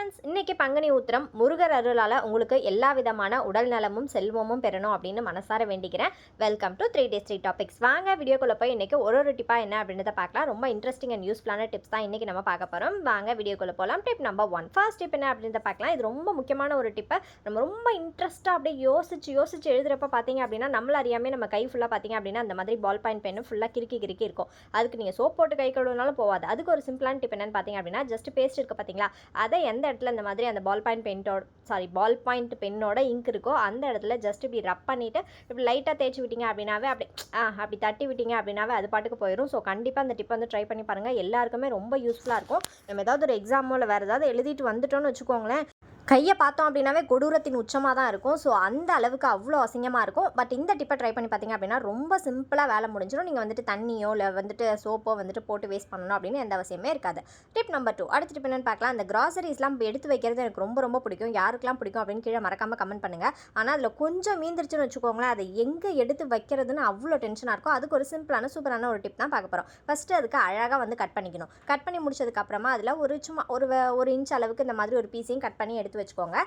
Friends இன்னைக்கு பங்குனி உத்திரம் முருகர் அருளால் உங்களுக்கு எல்லா விதமான உடல் நலமும் செல்வமும் பெறணும் அப்படின்னு மனசார வேண்டிக்கிறேன். Welcome to three days three topics வாங்க வீடியோக்குள்ளே போய் இன்றைக்கி ஒரு ஒரு டிப்பாக என்ன அப்படின்றத பார்க்கலாம். ரொம்ப இன்ட்ரெஸ்டிங் அண்ட் யூஸ்ஃபுல்லான டிப்ஸ் தான் இன்றைக்கி நம்ம பார்க்க போகிறோம் வாங்க வீடியோக்குள்ளே போகலாம் tip number one first tip என்ன அப்படின்றத பார்க்கலாம். இது ரொம்ப முக்கியமான ஒரு டிப்பை நம்ம ரொம்ப இன்ட்ரெஸ்ட்டாக அப்படியே யோசிச்சு யோசிச்சு எழுதுறப்ப பார்த்தீங்க அப்படின்னா நம்மள அறியாமே நம்ம கை ஃபுல்லாக பார்த்தீங்க அப்படின்னா அந்த மாதிரி பால் பாயிண்ட் பென்னு ஃபுல்லாக கிறுக்கி கிறுக்கி இருக்கும். அதுக்கு நீங்கள் சோப் போட்டு கை கழுவினாலும் போகாது அதுக்கு ஒரு சிம்பிளான டிப் என்னன்னு பார்த்தீங்க அப்படின்னா ஜஸ்ட் பேஸ்ட் இருக்க பார்த்தீங்களா? அதை எந்த இடத்துல இந்த மாதிரி அந்த பால் பாயிண்ட் பெயிண்டோட சாரி பால் பாயிண்ட் பென்னோட இங்க் இருக்கோ அந்த இடத்துல ஜஸ்ட் இப்படி ரப் பண்ணிவிட்டு இப்படி லைட்டாக தேய்ச்சி விட்டீங்க அப்படின்னாவே அப்படி ஆ அப்படி தட்டி விட்டீங்க அப்படின்னாவே அது பாட்டுக்கு போயிடும் ஸோ கண்டிப்பாக அந்த டிப் வந்து ட்ரை பண்ணி பாருங்கள் எல்லாருக்குமே ரொம்ப யூஸ்ஃபுல்லாக இருக்கும். நம்ம ஏதாவது ஒரு எக்ஸாமோ இல்லை வேறு ஏதாவது எழுதிட்டு வந்துட்டோம்னு வச்சுக்கோங்களேன் கையை பார்த்தோம் அப்படின்னாவே கொடூரத்தின் உச்சமாக தான் இருக்கும். ஸோ அந்த அளவுக்கு அவ்வளோ அசிங்கமாக இருக்கும். பட் இந்த டிப்பை ட்ரை பண்ணி பார்த்தீங்க அப்படின்னா ரொம்ப சிம்பிளாக வேலை முடிஞ்சிடும். நீங்கள் வந்துட்டு தண்ணியோ இல்லை வந்துட்டு சோப்போ வந்துட்டு போட்டு வேஸ்ட் பண்ணணும் அப்படின்னு எந்த அவசியமே இருக்காது. டிப் நம்பர் டூ அடுத்த டிப் என்னென்னு பார்க்கலாம். அந்த கிராசரிஸ்லாம் எடுத்து வைக்கிறது எனக்கு ரொம்ப ரொம்ப பிடிக்கும். யாருக்கெல்லாம் பிடிக்கும் அப்படின்னு கீழே மறக்காமல் கமெண்ட் பண்ணுங்கள் ஆனால் அதில் கொஞ்சம் மீந்திருச்சுன்னு வச்சுக்கோங்களேன் அதை எங்கே எடுத்து வைக்கிறதுன்னு அவ்வளோ டென்ஷனாக இருக்கும் அதுக்கு ஒரு சிம்பிளான சூப்பரான ஒரு டிப் தான் பார்க்க போகிறோம் ஃபஸ்ட்டு அதுக்கு அழகாக வந்து கட் பண்ணிக்கணும். கட் பண்ணி முடிச்சதுக்கப்புறமா அதில் ஒரு சும்மா ஒரு ஒரு இன்ச் அளவுக்கு இந்த மாதிரி ஒரு பீஸையும் கட் பண்ணி எடுத்து வச்சுக்கோங்க.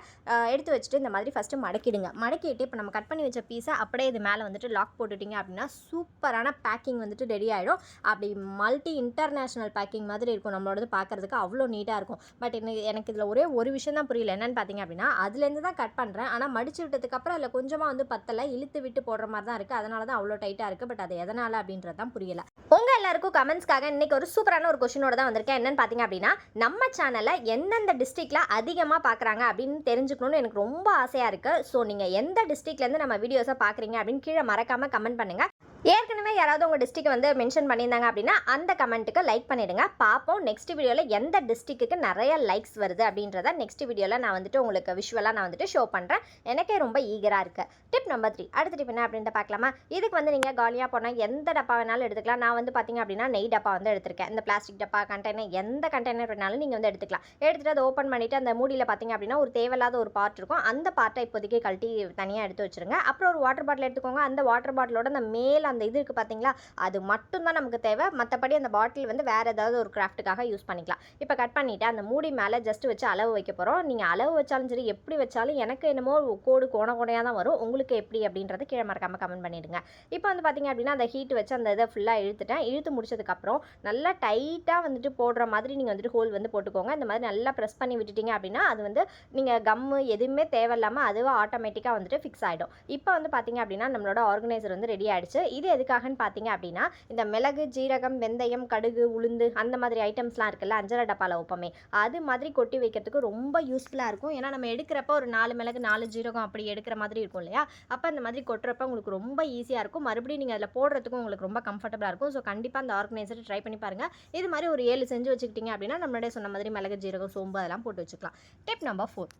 எடுத்து வச்சுட்டு இந்த மாதிரி ஃபஸ்ட்டு மடக்கிடுங்க. மடக்கிட்டு இப்போ நம்ம கட் பண்ணி வச்ச பீஸை அப்படியே இது மேலே வந்துட்டு லாக் போட்டுட்டிங்க அப்படின்னா சூப்பரான பேக்கிங் வந்துட்டு ரெடி ஆகிடும் அப்படி மல்டி இன்டர்நேஷ்னல் பேக்கிங் மாதிரி இருக்கும். நம்மளோடது பார்க்குறதுக்கு அவ்வளோ நீட்டாக இருக்கும். பட் எனக்கு எனக்கு இதில் ஒரே ஒரு விஷயம் தான் புரியல. என்னன்னு பார்த்தீங்க அப்படின்னா அதுலேருந்து தான் கட் பண்ணுறேன் ஆனால் மடிச்சு விட்டதுக்கப்புறம் அதில் கொஞ்சமாக வந்து பத்தலை. இழுத்து விட்டு போடுற மாதிரி தான் இருக்குது அதனால தான் அவ்வளோ டைட்டாக இருக்குது பட் அது எதனால் அப்படின்றது தான் புரியல. உங்கள் எல்லாருக்கும் கமெண்ட்ஸ்க்காக இன்றைக்கி ஒரு சூப்பரான ஒரு கொஷினோட தான் வந்திருக்கேன். என்னென்னு பார்த்தீங்க அப்படின்னா நம்ம சேனலை எந்தெந்த டிஸ்ட்ரிக்டில் அதிகமாக பார்க்குறாங்க அப்படின்னு தெரிஞ்சுக்கணும்னு எனக்கு ரொம்ப ஆசையாக இருக்குது ஸோ நீங்கள் எந்த டிஸ்ட்ரிக்ட்லேருந்து நம்ம வீடியோஸை பார்க்குறீங்க அப்படின்னு கீழே மறக்காமல் கமெண்ட் பண்ணுங்கள் ஏற்கனவே யாராவது உங்கள் டிஸ்ட்ரிக்ட் வந்து மென்ஷன் பண்ணியிருந்தாங்க அப்படின்னா அந்த கமெண்ட்டுக்கு லைக் பண்ணிடுங்க. பார்ப்போம். நெக்ஸ்ட் வீடியோவில் எந்த டிஸ்ட்ரிக்ட்டுக்கு நிறைய லைக்ஸ் வருது அப்படின்றத நெக்ஸ்ட் வீடியோவில் நான் வந்துட்டு உங்களுக்கு விஷுவலாக நான் வந்துட்டு ஷோ பண்ணுறேன் எனக்கே ரொம்ப ஈகராக இருக்குது டிப் நம்பர் த்ரீ அடுத்த டிப் என்ன அப்படின்ட்டு பார்க்கலாமா? இதுக்கு வந்து நீங்கள் காலியாக போனால் எந்த டப்பா வேணாலும் எடுத்துக்கலாம். நான் வந்து பார்த்தீங்க அப்படின்னா நெய் டப்பா வந்து எடுத்திருக்கேன். இந்த பிளாஸ்டிக் டப்பா கண்டெய்னர் எந்த கண்டெய்னர் வேணாலும் நீங்கள் வந்து எடுத்துக்கலாம். எடுத்துகிட்டு அதை ஓப்பன் பண்ணிவிட்டு அந்த மூடியில் பார்த்தீங்க அப்படின்னா ஒரு தேவையில்லாத ஒரு பார்ட் இருக்கும். அந்த பார்ட்டை இப்போதைக்கு கழட்டி தனியாக எடுத்து வச்சிருங்க. அப்புறம் ஒரு வாட்டர் பாட்டில் எடுத்துக்கோங்க. அந்த வாட்டர் பாட்டிலோட அந்த மேல் அந்த இது இருக்குது பார்த்தீங்களா அது மட்டும்தான் நமக்கு தேவை. மற்றபடி அந்த பாட்டில் வந்து வேறு ஏதாவது ஒரு கிராஃப்ட்டுக்காக யூஸ் பண்ணிக்கலாம். இப்போ கட் பண்ணிவிட்டு அந்த மூடி மேலே ஜஸ்ட் வச்சு அளவு வைக்க போகிறோம் நீங்கள் அளவு வச்சாலும் சரி எப்படி வச்சாலும் எனக்கு என்னமோ கோடு கோண கோணையாக தான் வரும். உங்களுக்கு எப்படி அப்படின்றத கீழே மறக்காமல் கமெண்ட் பண்ணிடுங்க. இப்போ வந்து பார்த்தீங்க அப்படின்னா அந்த ஹீட் வச்சு அந்த இதை ஃபுல்லாக இழுத்துட்டேன். இழுத்து முடிச்சதுக்கப்புறம் நல்லா டைட்டாக வந்துட்டு போடுற மாதிரி நீங்கள் வந்துட்டு ஹோல் வந்து போட்டுக்கோங்க. இந்த மாதிரி நல்லா ப்ரெஸ் பண்ணி விட்டுட்டீங்க அப்படின்னா அது வந்து நீங்கள் கம்மு எதுவுமே தேவையில்லாமல் அதுவும் ஆட்டோமேட்டிக்காக வந்துட்டு ஃபிக்ஸ் ஆகிடும் இப்போ வந்து பார்த்தீங்க அப்படின்னா நம்மளோட ஆர்கனைசர் வந்து ரெடி ஆகிடுச்சு இது எதுக்காகன்னு பார்த்தீங்க அப்படின்னா இந்த மிளகு ஜீரகம் வெந்தயம் கடுகு உளுந்து அந்த மாதிரி ஐட்டம்ஸ்லாம் இருக்குல்ல அஞ்சரை டப்பாவில் வைப்போமே. அது மாதிரி கொட்டி வைக்கிறதுக்கு ரொம்ப யூஸ்ஃபுல்லாக இருக்கும். ஏன்னா நம்ம எடுக்கிறப்ப ஒரு நாலு மிளகு நாலு ஜீரகம் அப்படி எடுக்கிற மாதிரி இருக்கும் இல்லையா? அப்போ அந்த மாதிரி கொட்டுறப்ப உங்களுக்கு ரொம்ப ஈஸியாக இருக்கும். மறுபடியும் நீங்கள் அதில் போடுறதுக்கும் உங்களுக்கு ரொம்ப கம்ஃபர்டபுளாக இருக்கும். ஸோ கண்டிப்பாக அந்த ஆர்கனைசர் ட்ரை பண்ணி பாருங்கள் இது மாதிரி ஒரு ஏழு செஞ்சு வச்சுக்கிட்டீங்க அப்படின்னா நம்மளுடைய சொன்ன மாதிரி மிளகு ஜீரகம் சோம்பு அதெல்லாம் போட்டு வச்சுக்கலாம். டிப் நம்பர் ஃபோர்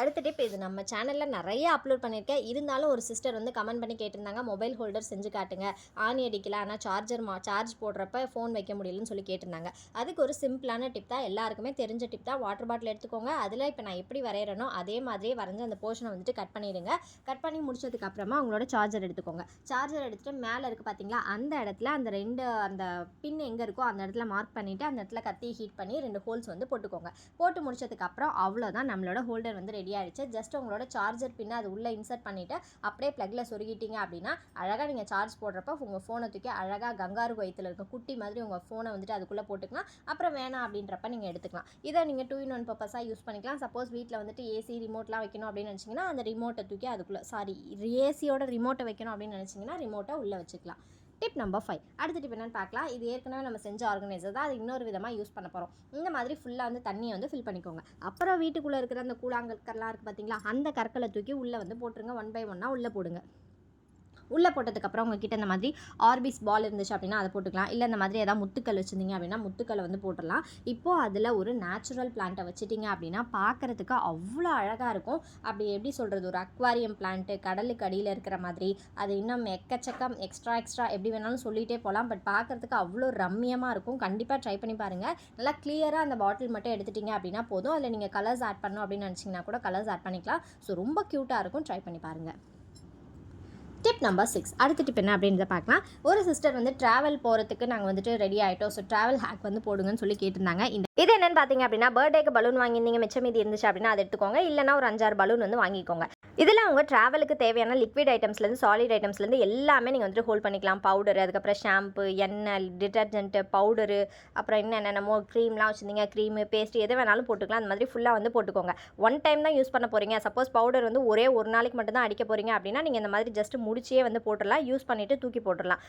அடுத்த டிப் இது. நம்ம சேனலில் நிறைய அப்லோட் பண்ணியிருக்கேன் இருந்தாலும் ஒரு சிஸ்டர் வந்து கமெண்ட் பண்ணி கேட்டிருந்தாங்க மொபைல் ஹோல்டர் செஞ்சு காட்டுங்க. ஆணி அடிக்கல. ஆனால் சார்ஜர் மா சார்ஜ் போடுறப்ப ஃபோன் வைக்க முடியலன்னு சொல்லி கேட்டிருந்தாங்க. அதுக்கு ஒரு சிம்பிளான டிப் தான். எல்லாருக்குமே தெரிஞ்ச டிப் தான். வாட்டர் பாட்டில் எடுத்துக்கோங்க. அதில் இப்போ நான் எப்படி வரைகிறனோ அதே மாதிரியே வரைஞ்சி அந்த போர்ஷனை வந்துட்டு கட் பண்ணிடுங்க. கட் பண்ணி முடிச்சதுக்கப்புறமா உங்களோட சார்ஜர் எடுத்துக்கோங்க. சார்ஜர் எடுத்துகிட்டு மேலே இருக்குது பார்த்தீங்களா அந்த இடத்துல அந்த ரெண்டு அந்த பின் எங்கே இருக்கோ அந்த இடத்துல மார்க் பண்ணிவிட்டு அந்த இடத்துல கத்தி ஹீட் பண்ணி ரெண்டு ஹோல்ஸ் வந்து போட்டுக்கோங்க. போட்டு முடிச்சதுக்கப்புறம் அவ்வளோதான் நம்மளோட ஹோல்டர் வந்து ரெடி ஆயிடுச்சு ஜஸ்ட் உங்களோட சார்ஜர் பின்ன அது உள்ளே இன்சர்ட் பண்ணிவிட்டு அப்படியே ப்ளக்கில் சொருகிட்டீங்க அப்படின்னா அழகாக நீங்கள் சார்ஜ் போடுறப்ப உங்கள் ஃபோனை தூக்கி அழகாக கங்காரு வயிற்றுல இருக்க குட்டி மாதிரி உங்கள் ஃபோனை வந்துட்டு அதுக்குள்ளே போட்டுக்கலாம். அப்புறம் வேணாம் அப்படின்றப்ப நீங்கள் எடுத்துக்கலாம். இதை நீங்கள் டூ இன் ஒன் பர்பஸாக யூஸ் பண்ணிக்கலாம். சப்போஸ் வீட்டில் வந்துட்டு ஏசி ரிமோட்லாம் வைக்கணும் அப்படின்னு நினச்சிங்கன்னா அந்த ரிமோட்டை தூக்கி அதுக்குள்ளே சாரி ஏசியோட ரிமோட்டை வைக்கணும் அப்படின்னு நினச்சிங்கன்னா ரிமோட்டை உள்ளே வச்சுக்கலாம். டிப் நம்பர் ஃபைவ் அடுத்த டிப் என்னன்னு பார்க்கலாம். இது ஏற்கனவே நம்ம செஞ்ச ஆர்கனைசர் தான். அது இன்னொரு விதமாக யூஸ் பண்ண போகிறோம் இந்த மாதிரி ஃபுல்லாக வந்து தண்ணியை வந்து ஃபில் பண்ணிக்கோங்க. அப்புறம் வீட்டுக்குள்ளே இருக்கிற அந்த கூழாங்கற்கெல்லாம் இருக்குது பார்த்தீங்களா அந்த கற்களை தூக்கி உள்ளே வந்து போட்டுருங்க. ஒன் பை ஒன்னாக உள்ளே போடுங்க. உள்ளே போட்டதுக்கப்புறம் உங்ககிட்ட இந்த மாதிரி ஆர்பிஸ் பால் இருந்துச்சு அப்படின்னா அதை போட்டுக்கலாம். இல்லை இந்த மாதிரி ஏதாவது முத்துக்கள் வச்சுருந்தீங்க அப்படின்னா முத்துக்களை வந்து போட்டுடலாம். இப்போது அதில் ஒரு நேச்சுரல் பிளான்ட்டை வச்சுட்டிங்க அப்படின்னா பார்க்குறதுக்கு அவ்வளோ அழகாக இருக்கும். அப்படி எப்படி சொல்கிறது ஒரு அக்வாரியம் பிளான்ட்டு கடலுக்கு அடியில் இருக்கிற மாதிரி அது இன்னும் எக்கச்சக்கம் எக்ஸ்ட்ரா எக்ஸ்ட்ரா எப்படி வேணாலும் சொல்லிகிட்டே போகலாம். பட் பார்க்குறதுக்கு அவ்வளோ ரம்மியமாக இருக்கும். கண்டிப்பாக ட்ரை பண்ணி பாருங்கள் நல்லா கிளியராக அந்த பாட்டில் மட்டும் எடுத்துட்டிங்க அப்படின்னா போதும். அதில் நீங்கள் கலர்ஸ் ஆட் பண்ணணும் அப்படின்னு நினச்சிங்கன்னா கூட கலர்ஸ் ஆட் பண்ணிக்கலாம். ஸோ ரொம்ப க்யூட்டாக இருக்கும். ட்ரை பண்ணி பாருங்கள் டிப் நம்பர் சிக்ஸ் அடுத்த டிப் என்ன அப்படின்றத பார்க்கலாம். ஒரு சிஸ்டர் வந்து ட்ராவல் போகிறதுக்கு நாங்கள் வந்துட்டு ரெடி ஆகிட்டோம் ஸோ ட்ராவல் ஹேக் வந்து போடுங்கன்னு சொல்லி கேட்டிருந்தாங்க. இந்த இது என்னன்னு பார்த்தீங்க அப்படின்னா பர்த்டேக்கு பலூன் வாங்கியிருந்தீங்க மிச்சம் மீதி இருந்துச்சு அப்படின்னா அதை எடுத்துக்கோங்க. இல்லைனா ஒரு அஞ்சாறு பலூன் வந்து வாங்கிக்கோங்க. இதில் அவங்க ட்ராவலுக்கு தேவையான லிக்விட் ஐட்டம்ஸ்லேருந்து சாலிட் ஐட்டம்ஸ்லேருந்து எல்லாமே நீங்கள் வந்துட்டு ஹோல்ட் பண்ணிக்கலாம். பவுடர் அதுக்கப்புறம் ஷாம்பு எண்ணெய் டிட்டர்ஜென்ட்டு பவுடரு அப்புறம் இன்னும் என்னென்னமோ க்ரீம்லாம் வச்சுருந்தீங்க க்ரீமு பேஸ்ட் எது வேணாலும் போட்டுக்கலாம். அந்த மாதிரி ஃபுல்லாக வந்து போட்டுக்கோங்க. ஒன் டைம் தான் யூஸ் பண்ண போகிறீங்க சப்போஸ் பவுடர் வந்து ஒரே ஒரு நாளைக்கு மட்டும் தான் அடிக்க போகிறீங்க அப்படின்னா நீங்கள் இந்த மாதிரி ஜஸ்ட் முடிச்சே வந்து போட்டுடலாம். யூஸ் பண்ணிவிட்டு தூக்கி போட்டுடலாம்.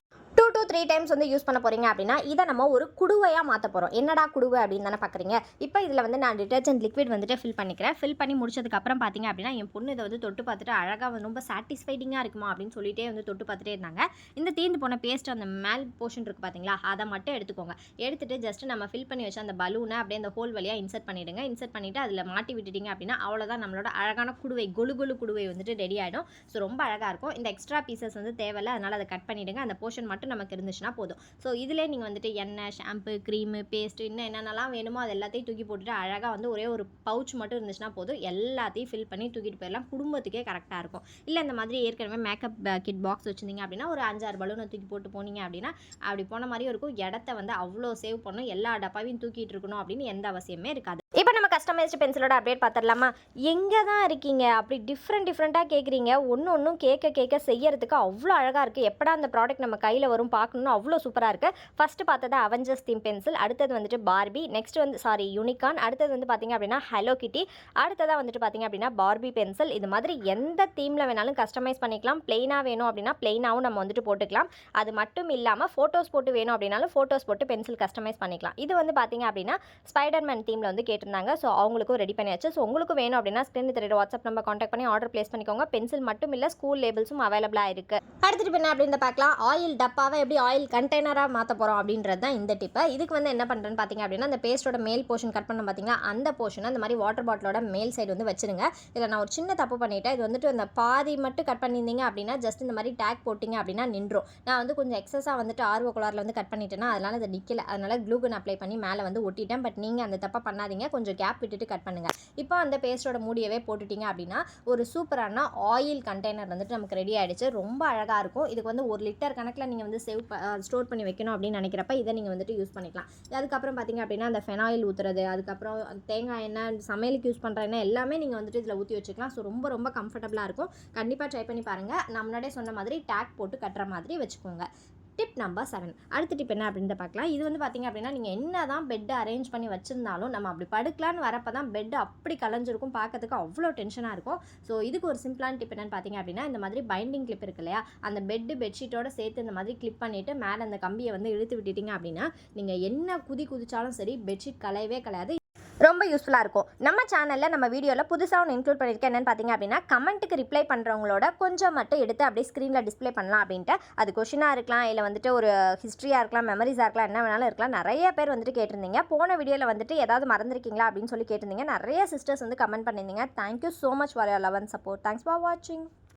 டூ டூ த்ரீ டைம்ஸ் வந்து யூஸ் பண்ண போகிறீங்க அப்படின்னா இதை நம்ம ஒரு குடுவையாக மாற்ற போகிறோம் என்னடா குடுவை அப்படின்னு தானே பார்க்குறீங்க இப்போ இதில் வந்து நான் டிட்டர்ஜென்ட் லிக்விட் வந்துட்டு ஃபில் பண்ணிக்கிறேன். ஃபில் பண்ணி முடிச்சதுக்கப்புறம் பார்த்தீங்க அப்படின்னா என் பொண்ணு இதை வந்து தொட்டு பார்த்துட்டு அழகாக வந்து ரொம்ப சாட்டிஸ்ஃபைடிங்காக இருக்குமா அப்படின்னு சொல்லிட்டே வந்து தொட்டு பார்த்துட்டே இருந்தாங்க. இந்த தீர்ந்து போன பேஸ்ட் அந்த மேல் போர்ஷன் இருக்குது பார்த்தீங்களா அதை மட்டும் எடுத்துக்கோங்க. எடுத்துட்டு ஜஸ்ட் நம்ம ஃபில் பண்ணி வச்ச அந்த பலூனை அப்படியே அந்த ஹோல் வழியாக இன்சர்ட் பண்ணிவிடுங்க இன்சர்ட் பண்ணிவிட்டு அதில் மாட்டி விட்டுட்டீங்க அப்படின்னா அவ்வளோதான் நம்மளோட அழகான குடுவை கொலு கொலு குடுவை வந்துட்டு ரெடி ஆகிடும் ஸோ ரொம்ப அழகாக இருக்கும். இந்த எக்ஸ்ட்ரா பீசஸ் வந்து தேவையில்லை அதனால் அதை கட் பண்ணிவிடுங்க அந்த போர்ஷன் மட்டும் நமக்கு இருந்துச்சுன்னா போதும். ஸோ இதிலே நீங்கள் வந்துட்டு எண்ணெய் ஷாம்பு க்ரீமு பேஸ்ட் இன்னும் என்னென்னலாம் வேணுமோ அது எல்லாத்தையும் தூக்கி போட்டுட்டு அழகாக வந்து ஒரே ஒரு பவுச் மட்டும் இருந்துச்சுன்னா போதும். எல்லாத்தையும் ஃபில் பண்ணி தூக்கிட்டு போயிடலாம். குடும்பத்துக்கே கரெக்டாக இருக்கும். இல்லை இந்த மாதிரி ஏற்கனவே மேக்கப் கிட் பாக்ஸ் வச்சுருந்தீங்க அப்படின்னா ஒரு அஞ்சாறு பலூனை தூக்கி போட்டு போனீங்க அப்படின்னா அப்படி போன மாதிரியும் இருக்கும். இடத்த வந்து அவ்வளோ சேவ் பண்ணும் எல்லா டப்பாவையும் தூக்கிட்டு இருக்கணும் அப்படின்னு எந்த அவசியமே இருக்காது. இப்போ நம்ம கஸ்டமைஸ்டு பென்சிலோட அப்டேட் பார்த்துடலாமா? எங்கே தான் இருக்கீங்க? அப்படி டிஃப்ரெண்ட் டிஃப்ரெண்ட்டாக கேட்குறீங்க. ஒன்று ஒன்றும் கேட்க கேட்க செய்யறதுக்கு அவ்வளோ அழகாக இருக்குது எப்படா அந்த ப்ராடக்ட் நம்ம கையில் வரும் பார்க்கணும்னு அவ்வளோ சூப்பராக இருக்குது ஃபஸ்ட்டு பார்த்தது அவெஞ்சர்ஸ் தீம் பென்சில் அடுத்தது வந்துட்டு பார்பி நெக்ஸ்ட் வந்து சாரி யூனிகான் அடுத்தது வந்து பார்த்திங்க அப்படின்னா ஹலோ கிட்டி அடுத்ததாக வந்துட்டு பார்த்திங்க அப்படின்னா பார்பி பென்சில் இது மாதிரி எந்த தீமில் வேணாலும் கஸ்டமைஸ் பண்ணிக்கலாம். பிளெயினாக வேணும் அப்படின்னா பிளெயினாகவும் நம்ம வந்துட்டு போட்டுக்கலாம். அது மட்டும் இல்லாமல் ஃபோட்டோஸ் போட்டு வேணும் அப்படின்னாலும் ஃபோட்டோஸ் போட்டு பென்சில் கஸ்டமைஸ் பண்ணிக்கலாம். இது வந்து பார்த்திங்க அப்படின்னா ஸ்பைடர்மேன் தீமில் வந்து கேட்டிருந்தாங்க ஸோ அவங்களுக்கும் ரெடி பண்ணியாச்சு. ஸோ உங்களுக்கு வேணும் அப்படின்னா ஸ்க்ரீன் தெரியுற வாட்ஸ்அப் நம்பர் காண்டாக்ட் பண்ணி ஆர்டர் ப்ளேஸ் பண்ணிக்கோங்க. பென்சில் மட்டும் இல்லை ஸ்கூல் லேபிள்ஸும் அவைலபிளாக இருக்குது அடுத்துட்டு என்ன அப்படின்னு பார்க்கலாம். ஆயில் டப்பாவை எப்படி ஆயில் கண்டெய்னராக மாற்ற போகிறோம் அப்படின்றது தான் இந்த டிப்பு இதுக்கு வந்து என்ன பண்ணுறேன்னு பார்த்தீங்க அப்படின்னா அந்த பேஸ்ட்டோட மேல் போர்ஷன் கட் பண்ண பார்த்தீங்கன்னா அந்த போர்ஷனை அந்த மாதிரி வாட்டர் பாட்டிலோட மேல் சைடு வந்து வச்சுருங்க. இதில் நான் ஒரு சின்ன தப்பு பண்ணிட்டேன். இது வந்துட்டு அந்த பாதி மட்டும் கட் பண்ணியிருந்தீங்க அப்படின்னா ஜஸ்ட் இந்த மாதிரி டேக் போட்டிங்க அப்படின்னா நின்றோம். நான் வந்து கொஞ்சம் எக்ஸஸாக வந்துட்டு ஆர்வ குளாரில் வந்து கட் பண்ணிட்டேன்னா அதனால் அதை நிற்கல அதனால க்ளூகன் அப்ளை பண்ணி மேலே வந்து ஒட்டிட்டேன். பட் நீங்கள் அந்த தப்பை பண்ணாதீங்க. கொஞ்சம் கேப் விட்டுட்டு கட் பண்ணுங்கள் இப்போ அந்த பேஸ்ட்டோட மூடியவே போட்டுட்டீங்க அப்படின்னா ஒரு சூப்பரான ஆயில் கண்டெய்னர் வந்துட்டு நமக்கு ரெடி ஆகிடுச்சு ரொம்ப அழகாக இருக்கும். இதுக்கு வந்து ஒரு லிட்டர் கணக்கில் நீங்கள் வந்து சேவ் ஸ்டோர் பண்ணி வைக்கணும் அப்படின்னு நினைக்கிறப்ப இதை நீங்கள் வந்துட்டு யூஸ் பண்ணிக்கலாம். அதுக்கப்புறம் பார்த்தீங்க அப்படின்னா அந்த ஃபெனாயில் ஊற்றுறது அதுக்கப்புறம் தேங்காய் எண்ணெய் சமையலுக்கு யூஸ் பண்ணுற எண்ணெய் எல்லாமே நீங்கள் வந்துட்டு இதில் ஊற்றி வச்சுக்கலாம். ஸோ ரொம்ப ரொம்ப கம்ஃபர்டபுளாக இருக்கும். கண்டிப்பாக ட்ரை பண்ணி பாருங்கள் நான் முன்னாடியே சொன்ன மாதிரி டேக் போட்டு கட்டுற மாதிரி வச்சுக்கோங்க. டிப் நம்பர் செவன் அடுத்த டிப் என்ன அப்படின்னு பார்க்கலாம். இது வந்து பார்த்தீங்க அப்படின்னா நீங்கள் என்ன தான் பெட்டை அரேஞ்ச் பண்ணி வச்சுருந்தாலும் நம்ம அப்படி படுக்கலான்னு வரப்போ தான் பெட் அப்படி கலைஞ்சிருக்கும். பார்க்கறதுக்கு அவ்வளோ டென்ஷனாக இருக்கும். ஸோ இதுக்கு ஒரு சிம்பிளான டிப் என்னென்னு பார்த்தீங்க அப்படின்னா இந்த மாதிரி பைண்டிங் கிளிப் இருக்கு இல்லையா? அந்த பெட்டு பெட்ஷீட்டோட சேர்த்து இந்த மாதிரி கிளிப் பண்ணிவிட்டு மேலே அந்த கம்பியை வந்து இழுத்து விட்டுட்டீங்க அப்படின்னா நீங்கள் என்ன குதி குதிச்சாலும் சரி பெட்ஷீட் கலையவே கலையாது. ரொம்ப யூஸ்ஃபுல்லாக இருக்கும். நம்ம சேனலில் நம்ம வீடியோவில் புதுசாக ஒன்று இன்க்ளூட் பண்ணியிருக்கேன் என்னென்னு பார்த்தீங்க அப்படின்னா கமெண்ட்டுக்கு ரிப்ளை பண்ணுறவங்களோட கொஞ்சம் மட்டும் எடுத்து அப்படியே ஸ்க்ரீனில் டிஸ்ப்ளே பண்ணலாம் அப்படின்ட்டு. அது கொஷினாக இருக்கலாம் இல்லை வந்துட்டு ஒரு ஹிஸ்ட்ரியாக இருக்கலாம் மெமரிஸாக இருக்கலாம் என்ன வேணாலும் இருக்கலாம். நிறைய பேர் வந்துட்டு கேட்டிருந்தீங்க. போன வீடியோவில் வந்துட்டு ஏதாவது மறந்துருக்கீங்களா அப்படின்னு சொல்லி கேட்டிருந்தீங்க. நிறைய சிஸ்டர்ஸ் வந்து கமெண்ட் பண்ணியிருந்தீங்க. Thank you so much for your love and support thanks for வாட்சிங்